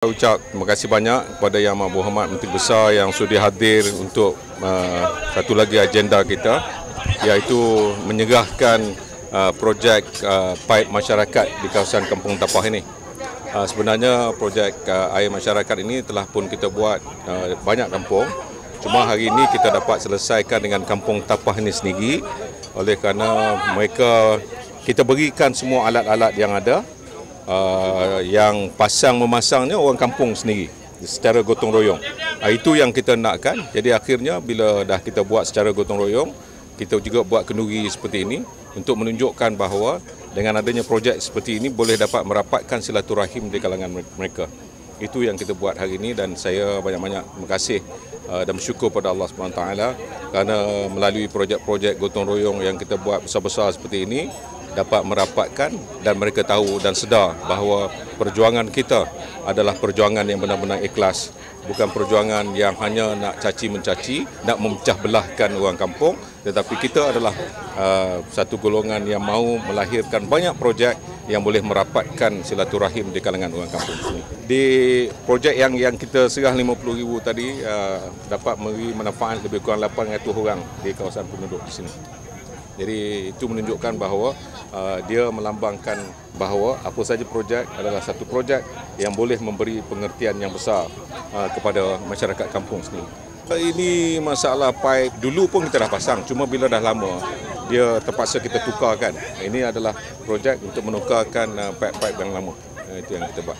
Ucap terima kasih banyak kepada Yang Amat Berhormat Menteri Besar yang sudi hadir untuk uh, satu lagi agenda kita iaitu menyerahkan uh, projek uh, paip masyarakat di kawasan Kampung Tapah ini. Uh, sebenarnya projek uh, air masyarakat ini telah pun kita buat uh, banyak kampung. Cuma hari ini kita dapat selesaikan dengan Kampung Tapah ini sendiri oleh kerana mereka kita berikan semua alat-alat yang ada uh, yang pasang memasangnya orang kampung sendiri secara gotong royong. Uh, itu yang kita nakkan. Jadi akhirnya bila dah kita buat secara gotong royong, kita juga buat kenduri seperti ini untuk menunjukkan bahawa dengan adanya projek seperti ini boleh dapat merapatkan silaturahim di kalangan mereka. Itu yang kita buat hari ini dan saya banyak-banyak terima kasih uh, dan bersyukur pada Allah SWT kerana melalui projek-projek gotong royong yang kita buat besar-besar seperti ini dapat merapatkan dan mereka tahu dan sedar bahawa perjuangan kita adalah perjuangan yang benar-benar ikhlas bukan perjuangan yang hanya nak caci mencaci nak memecah belahkan orang kampung tetapi kita adalah uh, satu golongan yang mahu melahirkan banyak projek yang boleh merapatkan silaturahim di kalangan orang kampung sini. Di projek yang yang kita serah 50,000 tadi uh, dapat memberi manfaat lebih kurang 800 orang di kawasan penduduk di sini. Jadi itu menunjukkan bahawa uh, dia melambangkan bahawa apa saja projek adalah satu projek yang boleh memberi pengertian yang besar uh, kepada masyarakat kampung sendiri. Ini masalah pipe dulu pun kita dah pasang cuma bila dah lama dia terpaksa kita tukarkan. Ini adalah projek untuk menukarkan uh, pipe-pipe yang lama. Itu yang kita buat.